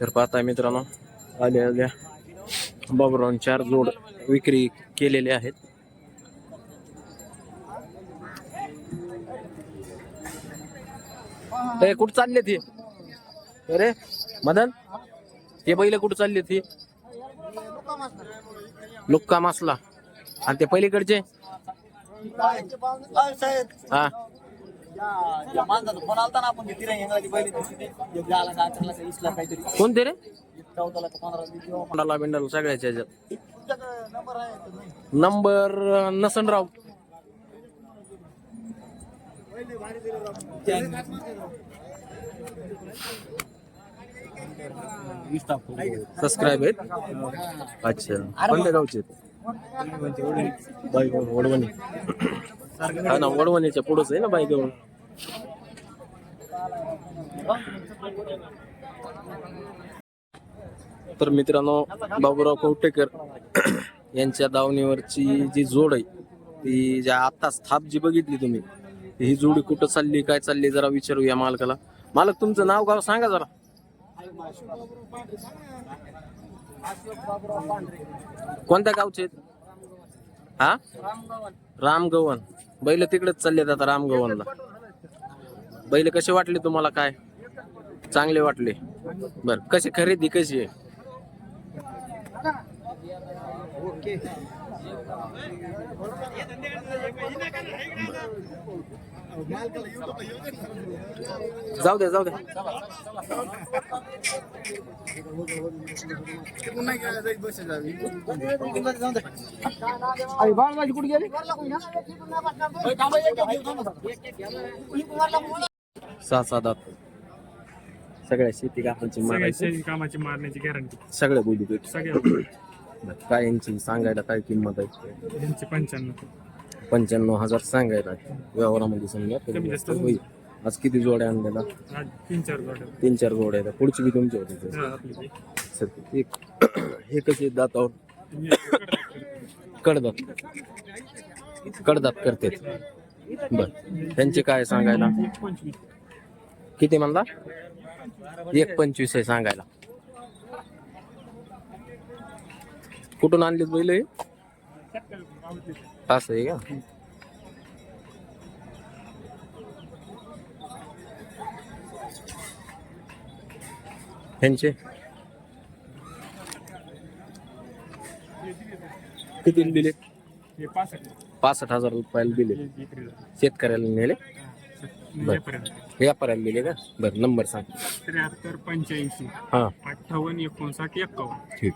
तर पाहताय मित्रांनो आल्या आल्या बाबरावून चार जोड विक्री केलेले आहेत. ते कुठं चालले ते? अरे मदन ते पहिले कुठं चालले ते? लुक्का मासला. आणि ते पलीकडचे? हा. या- माणसाचा फोन आलता ना आपण झाला का काहीतरी. कोणते रे चौदाला का पंधरा. कोणाला बिंडाला सगळ्याच्या ह्याच्यात. तुमच्याकडे नंबर आहे का नाही? नंबर नसनराव. सबस्क्राईब आहेत? अच्छा. कोणत्या गावचे बाई वडवणी हा ना वडवणीच्या पुढंच आहे ना बाई गवण तर मित्रांनो बाबूराव कवटेकर यांच्या दावणीवरची जी जोड आहे ती ज्या आता स्थाप जी बघितली तुम्ही ही जोडी कुठं चालली काय चालली जरा विचारूया मालकाला. मालक तुमचं नाव गाव सांगा जरा. कोणत्या गावचे आहेत? हा? रामगवन बैल तिकडेच चालले आता रामगवनला बैल कसे वाटले तुम्हाला काय? चांगले वाटले. बर कशी खरेदी कशी आहे? जाऊ द्या जाऊ द्या सहा सहा दात सगळ्या शेती कामाची मारायची. सगळ्या कामाची मारण्याची गॅरंटी सगळ्या बोली भेट सगळ्या काय यांची सांगायला काय किंमत आहे? यांची पंच्याण्णव. पंच्याण्णव हजार सांगायला. व्यवहारामध्ये समजा कमी जास्त होईल. आज किती जोड्या आणलेला? आज तीन चार गाड्या तीन चार जोड्या आहेत. पुढची बी तुमच्या होती हा, आपली ती. सर एक हे कसे दातावर. कडदात कडदात करते. बर. त्यांचे काय सांगायला? पंचवीस. किती म्हणला? एक पंचवीस आहे सांगायला. कुठून आणलीत बैल हे? असं आहे का? ह्यांचे? किती दिले पासष्ट हजार रुपयाला दिले. शेतकऱ्याला नेले. व्यापाऱ्याला दिले का? बरं नंबर सांग. त्र्याहत्तर पंच्याऐंशी. हा. अठ्ठावन्न एकोणसाठ एक्कावन्न ठीक.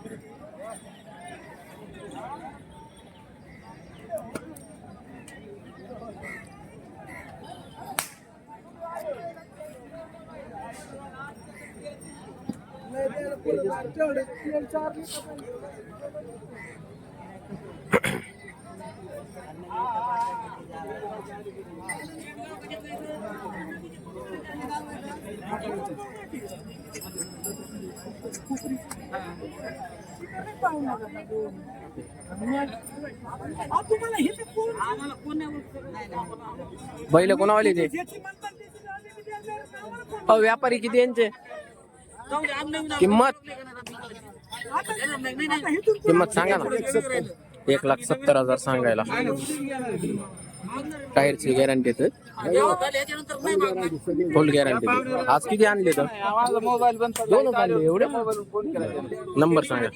बैल कोणावाले ते? अहो व्यापारी किती यांचे? किंमत? किंमत सांगा ना. एक लाख सत्तर हजार सांगायला. टायरची गॅरंटी फुल गॅरंटी आज किती आणले तर? दोनच आणले. एवढे नंबर सांगा.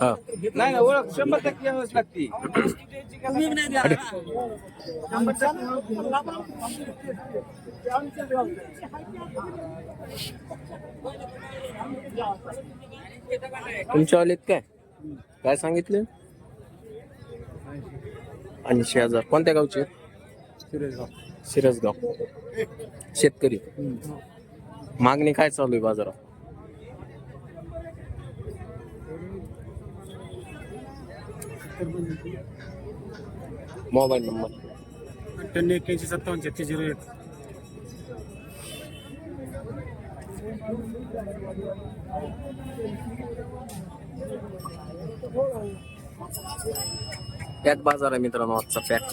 हा. नाही ना ओळख. शंभर टक्के यावंच लागते. तुमच्या वालीत काय? काय सांगितले? ऐंशी हजार. कोणत्या गावचे? सिरसगाव. शेतकरी. मागणी काय चालू आहे बाजारात? Mobile number. अठ्ठ्याण्णव एक्क्याऐंशी सत्तावन्न छत्तीस झिरो एक. पॅक बाजार आहे मित्रांनो आजचा पॅक